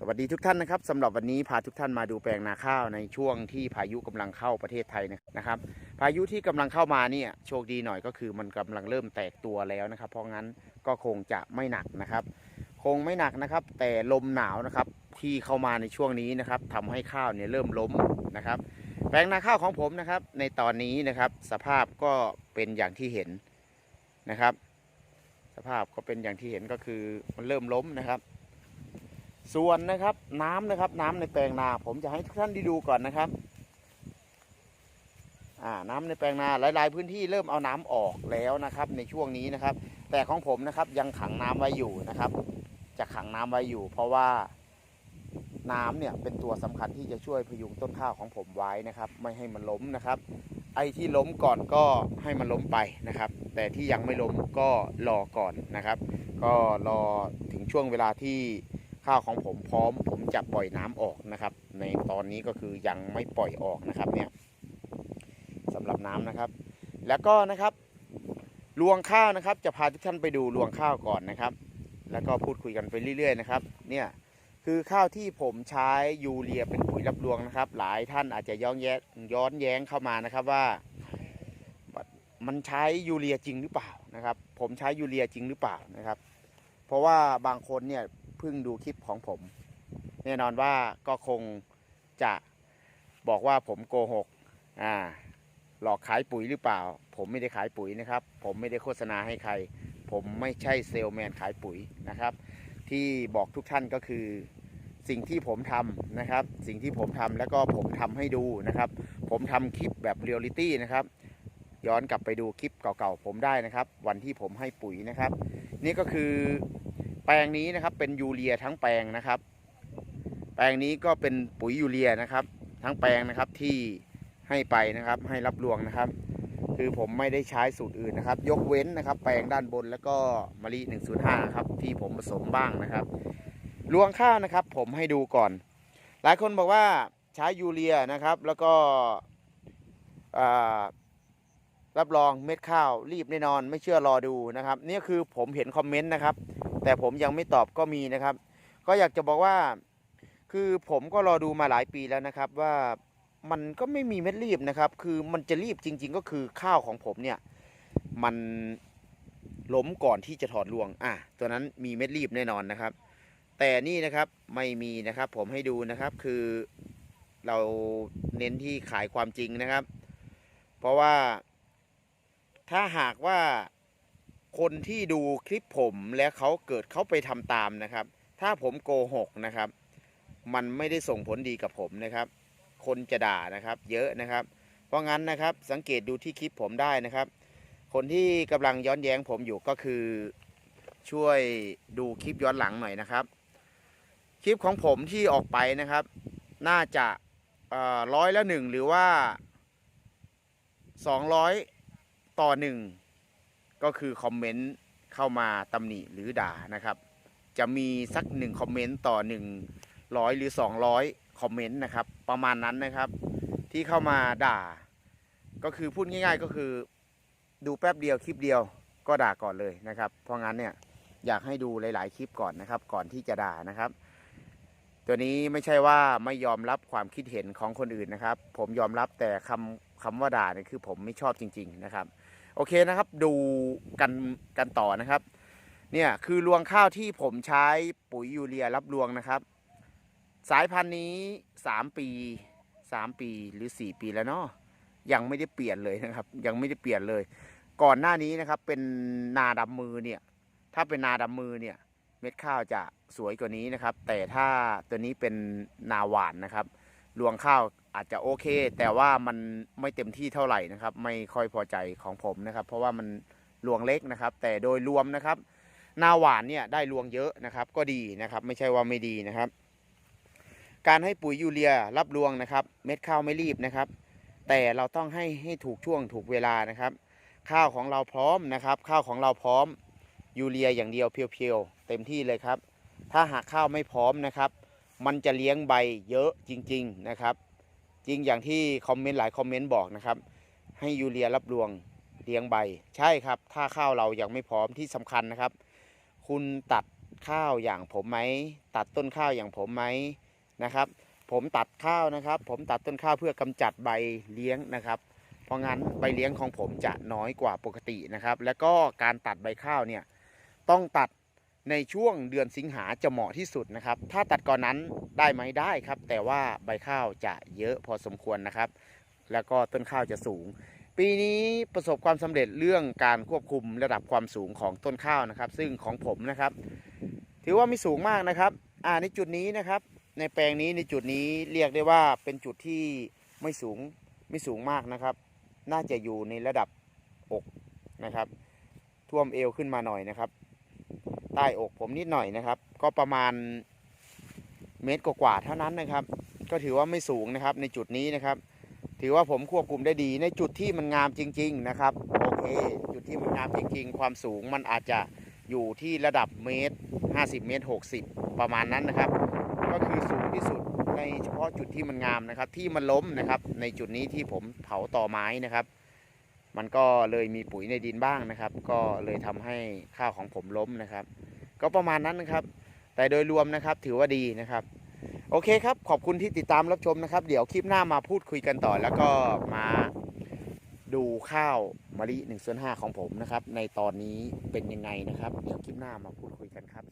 สวัสดีทุกท่านนะครับสำหรับวันนี้พาทุกท่านมาดูแปลงนาข้าวในช่วงที่พายุกำลังเข้าประเทศไทยนะครับ พายุที่กำลังเข้ามาเนี่ยโชคดีหน่อยก็คือมันกำลังเริ่มแตกตัวแล้วนะครับ เพราะงั้นก็คงจะไม่หนักนะครับ คงไม่หนักนะครับ แต่ลมหนาวนะครับที่เข้ามาในช่วงนี้นะครับทำให้ข้าวเนี่ยเริ่มล้มนะครับ แปลงนาข้าวของผมนะครับ ในตอนนี้นะครับ สภาพก็เป็นอย่างที่เห็นนะครับ สภาพก็เป็นอย่างที่เห็นก็คือมันเริ่มล้มนะครับ ส่วนนะครับน้ำนะครับน้ำในแปลงนา ผมจะให้ทุกท่านได้ดูก่อนนะครับน้ำในแปลงนาหลายๆพื้นที่เริ่มเอาน้ำออกแล้วนะครับ ในช่วงนี้นะครับ แต่ของผมนะครับยังขังน้ำไว้อยู่นะครับ จะขังน้ำไว้อยู่ เพราะว่าน้ำเนี่ยเป็นตัวสำคัญที่จะช่วยพยุงต้นข้าวของผมไว้นะครับ ไม่ให้มันล้มนะครับ ไอ้ที่ล้มก่อนก็ให้มันล้มไปนะครับ แต่ที่ยังไม่ล้มก็รอก่อนนะครับ ก็รอถึงช่วงเวลาที่ ข้าวของผมพร้อม ผมจะปล่อยน้ำออกนะครับ ในตอนนี้ก็คือยังไม่ปล่อยออกนะครับเนี่ยสำหรับน้ำนะครับ แล้วก็นะครับรวงข้าวนะครับ จะพาทุกท่านไปดูรวงข้าวก่อนนะครับ แล้วก็พูดคุยกันไปเรื่อยๆนะครับ เนี่ยคือข้าวที่ผมใช้ยูเรียเป็นปุ๋ยรับรวงนะครับ หลายท่านอาจจะย้อนแย้งย้อนแย้งเข้ามานะครับว่า มันใช้ยูเรียจริงหรือเปล่านะครับ ผมใช้ยูเรียจริงหรือเปล่านะครับ เพราะว่าบางคนเนี่ย เพิ่งดูคลิปของผม แน่นอนว่าก็คงจะบอกว่าผมโกหกอ่าหลอกขายปุ๋ยหรือเปล่า ผมไม่ได้ขายปุ๋ยนะครับ ผมไม่ได้โฆษณาให้ใคร ผมไม่ใช่เซลแมนขายปุ๋ยนะครับ ที่บอกทุกท่านก็คือสิ่งที่ผมทำนะครับ สิ่งที่ผมทำแล้วก็ผมทำให้ดูนะครับ ผมทำคลิปแบบเรียลลิตี้นะครับ ย้อนกลับไปดูคลิปเก่าๆผมได้นะครับ วันที่ผมให้ปุ๋ยนะครับ นี่ก็คือ แปลงนี้นะครับเป็นยูเรียทั้งแปลงนะครับ แปลงนี้ก็เป็นปุ๋ยยูเรียนะครับ ทั้งแปลงนะครับที่ให้ไปนะครับให้รับรวงนะครับ คือผมไม่ได้ใช้สูตรอื่นนะครับ ยกเว้นนะครับ แปลงด้านบนแล้วก็มะลิ105ครับที่ผมผสมบ้างนะครับรวงข้าวนะครับ ผมให้ดูก่อน หลายคนบอกว่าใช้ยูเรียนะครับ แล้วก็อ่ารับรองเม็ดข้าวรีบแน่นอน ไม่เชื่อรอดูนะครับ นี่คือผมเห็นคอมเมนต์นะครับ แต่ผมยังไม่ตอบก็มีนะครับ ก็อยากจะบอกว่า คือผมก็รอดูมาหลายปีแล้วนะครับ ว่ามันก็ไม่มีเม็ดรีบนะครับ คือมันจะรีบจริง ๆ ก็คือข้าวของผมเนี่ยมันล้มก่อนที่จะถอดรวง อะ ตัวนั้นมีเม็ดรีบแน่นอนนะครับ แต่นี่นะครับไม่มีนะครับ ผมให้ดูนะครับ คือเราเน้นที่ขายความจริงนะครับ เพราะว่าถ้าหากว่า คนที่ดูคลิปผมแล้วเขาเกิดเขาไปทำตามนะครับ ถ้าผมโกหกนะครับ มันไม่ได้ส่งผลดีกับผมนะครับ คนจะด่านะครับ เยอะนะครับ เพราะงั้นนะครับสังเกตดูที่คลิปผมได้นะครับ คนที่กำลังย้อนแย้งผมอยู่ก็คือช่วยดูคลิปย้อนหลังหน่อยนะครับ คลิปของผมที่ออกไปนะครับ น่าจะร้อยละหนึ่งหรือว่า 200 ต่อหนึ่ง ก็คือคอมเมนต์เข้ามาตำหนิหรือด่านะครับ จะมีสักหนึ่งคอมเมนต์ต่อหนึ่งร้อยหรือ200คอมเมนต์นะครับ ประมาณนั้นนะครับ ที่เข้ามาด่า ก็คือพูดง่ายๆก็คือ ดูแป๊บเดียวคลิปเดียวก็ด่าก่อนเลยนะครับ เพราะงั้นเนี่ยอยากให้ดูหลาย ๆ คลิปก่อนนะครับ ก่อนที่จะด่านะครับ ตัวนี้ไม่ใช่ว่าไม่ยอมรับความคิดเห็นของคนอื่นนะครับ ผมยอมรับแต่คำคำว่าด่าเนี่ยคือผมไม่ชอบจริง ๆ นะครับ โอเคนะครับดูกันกันต่อนะครับ เนี่ยคือรวงข้าวที่ผมใช้ปุ๋ยยูเรียรับรวงนะครับ สายพันธุ์นี้ 3 ปี 3 ปีหรือ 4 ปีแล้วเนาะยังไม่ได้เปลี่ยนเลยนะครับ ยังไม่ได้เปลี่ยนเลย ก่อนหน้านี้นะครับเป็นนาดำมือเนี่ยถ้าเป็นนาดำมือเนี่ยเม็ดข้าวจะสวยกว่านี้นะครับ แต่ถ้าตัวนี้เป็นนาหวานนะครับ รวงข้าว อาจจะโอเค แต่ว่ามันไม่เต็มที่เท่าไหร่นะครับ ไม่ค่อยพอใจของผมนะครับ เพราะว่ามันรวงเล็กนะครับ แต่โดยรวมนะครับหน้าหวานเนี่ยได้รวงเยอะนะครับ ก็ดีนะครับ ไม่ใช่ว่าไม่ดีนะครับ การให้ปุ๋ยยูเรียรับรวงนะครับ เม็ดข้าวไม่รีบนะครับ แต่เราต้องให้ให้ถูกช่วงถูกเวลานะครับ ข้าวของเราพร้อมนะครับ ข้าวของเราพร้อมยูเรียอย่างเดียวเพียวๆเต็มที่เลยครับ ถ้าหากข้าวไม่พร้อมนะครับ มันจะเลี้ยงใบเยอะจริง ๆนะครับ จริงอย่างที่คอมเมนต์หลายคอมเมนต์บอกนะครับ ให้ยูเรียรับรวงเลี้ยงใบ ใช่ครับ ถ้าข้าวเรายังไม่พร้อมที่สำคัญนะครับ คุณตัดข้าวอย่างผมไหมตัดต้นข้าวอย่างผมไหมนะครับ ผมตัดข้าวนะครับ ผมตัดต้นข้าวเพื่อกำจัดใบเลี้ยงนะครับ เพราะงั้นใบเลี้ยงของผมจะน้อยกว่าปกตินะครับ แล้วก็การตัดใบข้าวเนี่ยต้องตัด ในช่วงเดือนสิงหาจะเหมาะที่สุดนะครับ ถ้าตัดก่อนนั้นได้ไหมได้ครับ แต่ว่าใบข้าวจะเยอะพอสมควรนะครับ แล้วก็ต้นข้าวจะสูง ปีนี้ประสบความสำเร็จเรื่องการควบคุมระดับความสูงของต้นข้าวนะครับ ซึ่งของผมนะครับ ถือว่าไม่สูงมากนะครับ อ่าในจุดนี้นะครับ ในแปลงนี้ในจุดนี้เรียกได้ว่าเป็นจุดที่ไม่สูงไม่สูงมากนะครับ น่าจะอยู่ในระดับอกนะครับ ท่วมเอวขึ้นมาหน่อยนะครับ ใต้อกผมนิดหน่อยนะครับ ก็ประมาณเมตรกว่าๆเท่านั้นนะครับ ก็ถือว่าไม่สูงนะครับในจุดนี้นะครับ ถือว่าผมควบคุมได้ดี ในจุดที่มันงามจริง ๆนะครับโอเค จุดที่มันงามจริง ๆ ความสูงมันอาจจะอยู่ที่ระดับเมตร 50 เมตร 60 ประมาณนั้นนะครับ ก็คือสูงที่สุดในเฉพาะจุดที่มันงามนะครับ ที่มันล้มนะครับ ในจุดนี้ที่ผมเผาต่อไม้นะครับ มันก็เลยมีปุ๋ยในดินบ้างนะครับ ก็เลยทำให้ข้าวของผมล้มนะครับ ก็ประมาณนั้นนะครับ แต่โดยรวมนะครับถือว่าดีนะครับ โอเคครับขอบคุณที่ติดตามรับชมนะครับ เดี๋ยวคลิปหน้ามาพูดคุยกันต่อ แล้วก็มาดูข้าวมะลิ1ส่วน5ของผมนะครับ ในตอนนี้เป็นยังไงนะครับ เดี๋ยวคลิปหน้ามาพูดคุยกันครับ